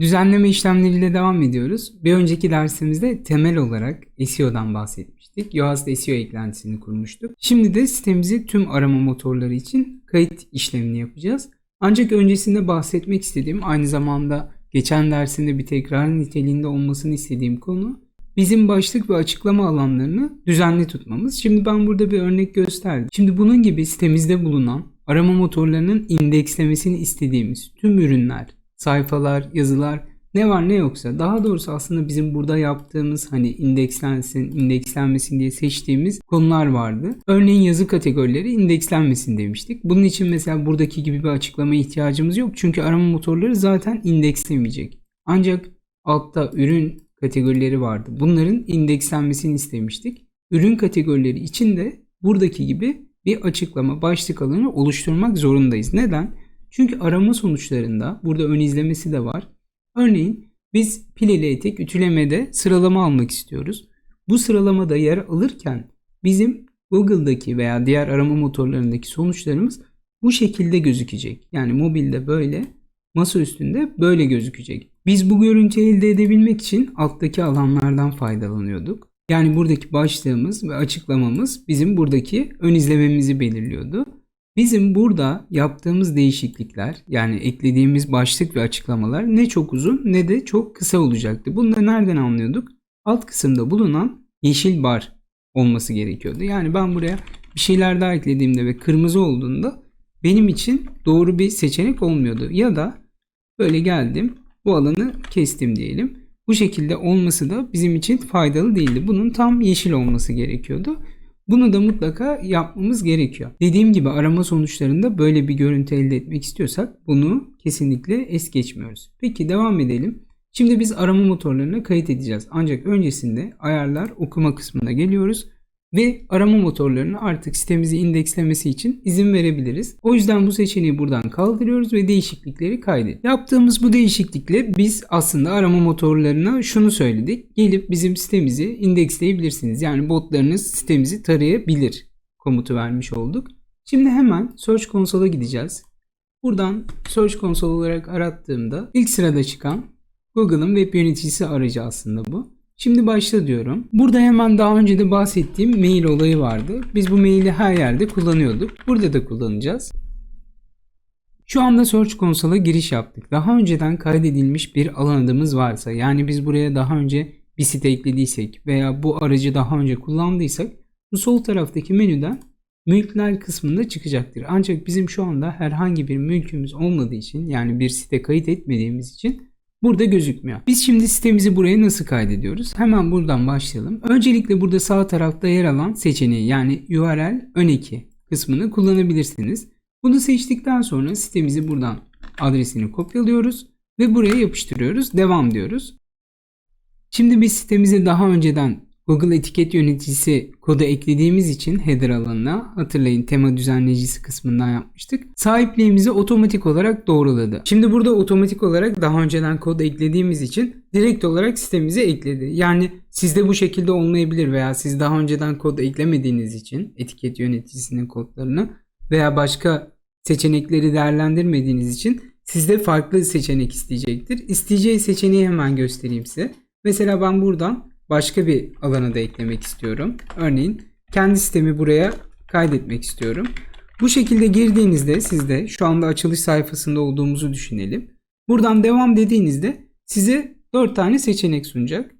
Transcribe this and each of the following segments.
Düzenleme işlemleriyle devam ediyoruz. Bir önceki dersimizde temel olarak SEO'dan bahsetmiştik. Yoast SEO eklentisini kurmuştuk. Şimdi de sitemizi tüm arama motorları için kayıt işlemini yapacağız. Ancak öncesinde bahsetmek istediğim aynı zamanda geçen dersinde bir tekrar niteliğinde olmasını istediğim konu bizim başlık ve açıklama alanlarını düzenli tutmamız. Şimdi ben burada bir örnek gösterdim. Şimdi bunun gibi sitemizde bulunan arama motorlarının indekslemesini istediğimiz tüm ürünler, sayfalar, yazılar ne var ne yoksa daha doğrusu aslında bizim burada yaptığımız hani indekslensin, indekslenmesin diye seçtiğimiz konular vardı. Örneğin yazı kategorileri indekslenmesin demiştik. Bunun için mesela buradaki gibi bir açıklama ihtiyacımız yok. Çünkü arama motorları zaten indekslemeyecek. Ancak altta ürün kategorileri vardı. Bunların indekslenmesini istemiştik. Ürün kategorileri için de buradaki gibi bir açıklama başlık alanı oluşturmak zorundayız. Neden? Çünkü arama sonuçlarında burada ön izlemesi de var. Örneğin biz pileli etek ütülemede sıralama almak istiyoruz. Bu sıralamada yer alırken bizim Google'daki veya diğer arama motorlarındaki sonuçlarımız bu şekilde gözükecek. Yani mobilde böyle, masa üstünde böyle gözükecek. Biz bu görüntüyü elde edebilmek için alttaki alanlardan faydalanıyorduk. Yani buradaki başlığımız ve açıklamamız bizim buradaki ön izlememizi belirliyordu. Bizim burada yaptığımız değişiklikler yani eklediğimiz başlık ve açıklamalar ne çok uzun ne de çok kısa olacaktı. Bunu da nereden anlıyorduk? Alt kısımda bulunan yeşil bar olması gerekiyordu. Yani ben buraya bir şeyler daha eklediğimde ve kırmızı olduğunda benim için doğru bir seçenek olmuyordu. Ya da böyle geldim bu alanı kestim diyelim. Bu şekilde olması da bizim için faydalı değildi. Bunun tam yeşil olması gerekiyordu. Bunu da mutlaka yapmamız gerekiyor. Dediğim gibi arama sonuçlarında böyle bir görüntü elde etmek istiyorsak bunu kesinlikle es geçmiyoruz. Peki devam edelim. Şimdi biz arama motorlarına kayıt edeceğiz. Ancak öncesinde ayarlar okuma kısmına geliyoruz ve arama motorlarını artık sitemizi indekslemesi için izin verebiliriz. O yüzden bu seçeneği buradan kaldırıyoruz ve değişiklikleri kaydet. Yaptığımız bu değişiklikle biz aslında arama motorlarına şunu söyledik. Gelip bizim sitemizi indeksleyebilirsiniz. Yani botlarınız sitemizi tarayabilir komutu vermiş olduk. Şimdi hemen Search Console'a gideceğiz. Buradan Search Console olarak arattığımda ilk sırada çıkan Google'ın web yöneticisi aracı aslında bu. Şimdi başla diyorum. Burada hemen daha önce de bahsettiğim mail olayı vardı. Biz bu maili her yerde kullanıyorduk. Burada da kullanacağız. Şu anda Search Console'a giriş yaptık. Daha önceden kaydedilmiş bir alan adımız varsa yani biz buraya daha önce bir site eklediysek veya bu aracı daha önce kullandıysak bu sol taraftaki menüden mülkler kısmında çıkacaktır. Ancak bizim şu anda herhangi bir mülkümüz olmadığı için yani bir site kayıt etmediğimiz için burada gözükmüyor. Biz şimdi sitemizi buraya nasıl kaydediyoruz? Hemen buradan başlayalım. Öncelikle burada sağ tarafta yer alan seçeneği yani URL ön eki kısmını kullanabilirsiniz. Bunu seçtikten sonra sitemizi buradan adresini kopyalıyoruz ve buraya yapıştırıyoruz. Devam diyoruz. Şimdi biz sitemize daha önceden Google etiket yöneticisi kodu eklediğimiz için header alanına hatırlayın tema düzenleyicisi kısmından yapmıştık. Sahipliğimizi otomatik olarak doğruladı. Şimdi burada otomatik olarak daha önceden kod eklediğimiz için direkt olarak sitemize ekledi. Yani sizde bu şekilde olmayabilir veya siz daha önceden kod eklemediğiniz için etiket yöneticisinin kodlarını veya başka seçenekleri değerlendirmediğiniz için sizde farklı seçenek isteyecektir. İsteyeceği seçeneği hemen göstereyim size. Mesela ben buradan başka bir alana da eklemek istiyorum. Örneğin kendi sitemi buraya kaydetmek istiyorum. Bu şekilde girdiğinizde sizde şu anda açılış sayfasında olduğumuzu düşünelim. Buradan devam dediğinizde size 4 tane seçenek sunacak.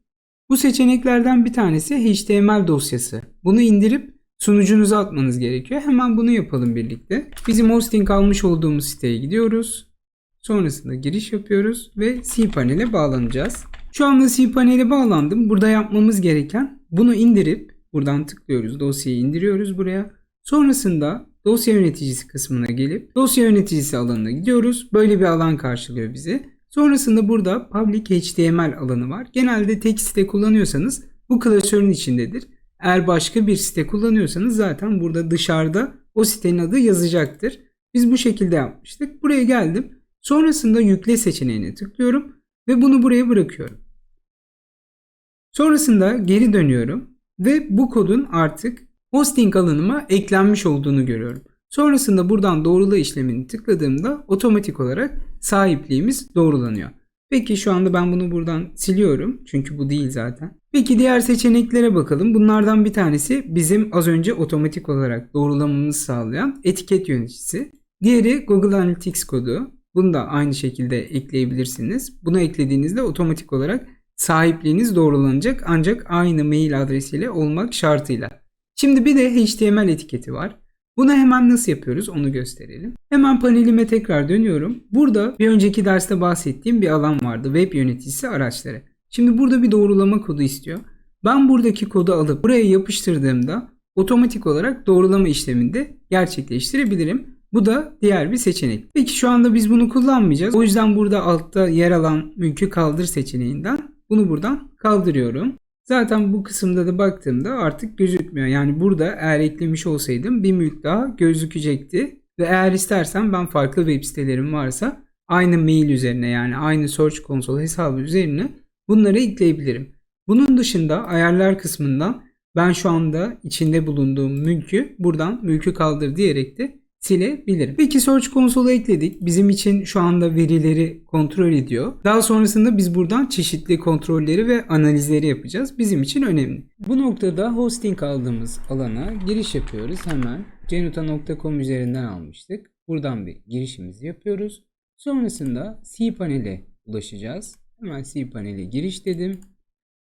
Bu seçeneklerden bir tanesi HTML dosyası. Bunu indirip sunucunuza atmanız gerekiyor. Hemen bunu yapalım birlikte. Bizim hosting almış olduğumuz siteye gidiyoruz. Sonrasında giriş yapıyoruz ve cPanel'e bağlanacağız. Şu anda cPanel'e bağlandım. Burada yapmamız gereken bunu indirip buradan tıklıyoruz. Dosyayı indiriyoruz buraya. Sonrasında dosya yöneticisi kısmına gelip dosya yöneticisi alanına gidiyoruz. Böyle bir alan karşılıyor bizi. Sonrasında burada public HTML alanı var. Genelde tek site kullanıyorsanız bu klasörün içindedir. Eğer başka bir site kullanıyorsanız zaten burada dışarıda o sitenin adı yazacaktır. Biz bu şekilde yapmıştık. Buraya geldim. Sonrasında yükle seçeneğine tıklıyorum ve bunu buraya bırakıyorum. Sonrasında geri dönüyorum ve bu kodun artık hosting alanıma eklenmiş olduğunu görüyorum. Sonrasında buradan doğrula işlemini tıkladığımda otomatik olarak sahipliğimiz doğrulanıyor. Peki şu anda ben bunu buradan siliyorum. Çünkü bu değil zaten. Peki diğer seçeneklere bakalım. Bunlardan bir tanesi bizim az önce otomatik olarak doğrulamamızı sağlayan etiket yöneticisi. Diğeri Google Analytics kodu. Bunu da aynı şekilde ekleyebilirsiniz. Bunu eklediğinizde otomatik olarak sahipliğiniz doğrulanacak ancak aynı mail adresiyle olmak şartıyla. Şimdi bir de HTML etiketi var. Bunu hemen nasıl yapıyoruz onu gösterelim. Hemen panelime tekrar dönüyorum. Burada bir önceki derste bahsettiğim bir alan vardı. Web yöneticisi araçları. Şimdi burada bir doğrulama kodu istiyor. Ben buradaki kodu alıp buraya yapıştırdığımda otomatik olarak doğrulama işleminde gerçekleştirebilirim. Bu da diğer bir seçenek. Peki şu anda biz bunu kullanmayacağız. O yüzden burada altta yer alan mülkü kaldır seçeneğinden bunu buradan kaldırıyorum. Zaten bu kısımda da baktığımda artık gözükmüyor. Yani burada eğer eklemiş olsaydım bir mülk daha gözükecekti. Ve eğer istersen ben farklı web sitelerim varsa aynı mail üzerine yani aynı Search Console hesabı üzerine bunları ekleyebilirim. Bunun dışında ayarlar kısmından ben şu anda içinde bulunduğum mülkü buradan mülkü kaldır diyerek de silebilirim. Peki Search Console'u ekledik. Bizim için şu anda verileri kontrol ediyor. Daha sonrasında biz buradan çeşitli kontrolleri ve analizleri yapacağız. Bizim için önemli. Bu noktada hosting aldığımız alana giriş yapıyoruz. Hemen cenuta.com üzerinden almıştık. Buradan bir girişimizi yapıyoruz. Sonrasında cPanel'e ulaşacağız. Hemen cPanel'e giriş dedim.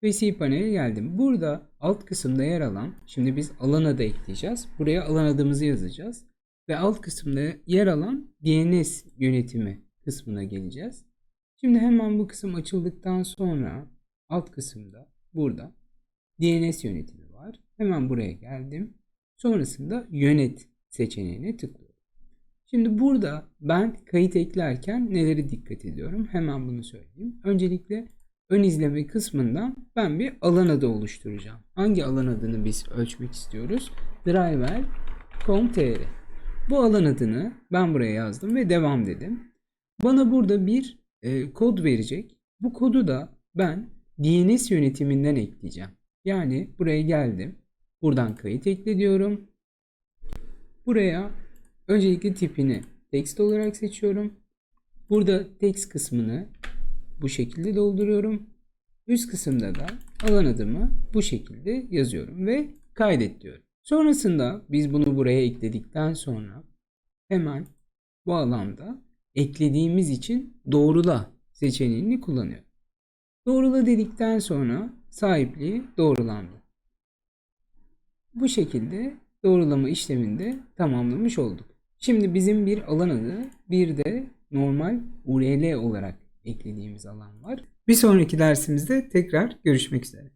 Ve cPanel'e geldim. Burada alt kısımda yer alan, şimdi biz alan adı ekleyeceğiz. Buraya alan adımızı yazacağız ve alt kısımda yer alan DNS yönetimi kısmına geleceğiz. Şimdi hemen bu kısım açıldıktan sonra alt kısımda burada DNS yönetimi var. Hemen buraya geldim. Sonrasında yönet seçeneğine tıklıyorum. Şimdi burada ben kayıt eklerken neleri dikkat ediyorum? Hemen bunu söyleyeyim. Öncelikle ön izleme kısmından ben bir alan adı oluşturacağım. Hangi alan adını biz ölçmek istiyoruz? driver.com.tr bu alan adını ben buraya yazdım ve devam dedim. Bana burada bir e, kod verecek. Bu kodu da ben DNS yönetiminden ekleyeceğim. Yani buraya geldim. Buradan kayıt ekle diyorum. Buraya öncelikle tipini text olarak seçiyorum. Burada text kısmını bu şekilde dolduruyorum. Üst kısımda da alan adımı bu şekilde yazıyorum ve kaydet diyorum. Sonrasında biz bunu buraya ekledikten sonra hemen bu alanda eklediğimiz için doğrula seçeneğini kullanıyor. Doğrula dedikten sonra sahipliği doğrulandı. Bu şekilde doğrulama işleminde tamamlamış olduk. Şimdi bizim bir alan adı bir de normal URL olarak eklediğimiz alan var. Bir sonraki dersimizde tekrar görüşmek üzere.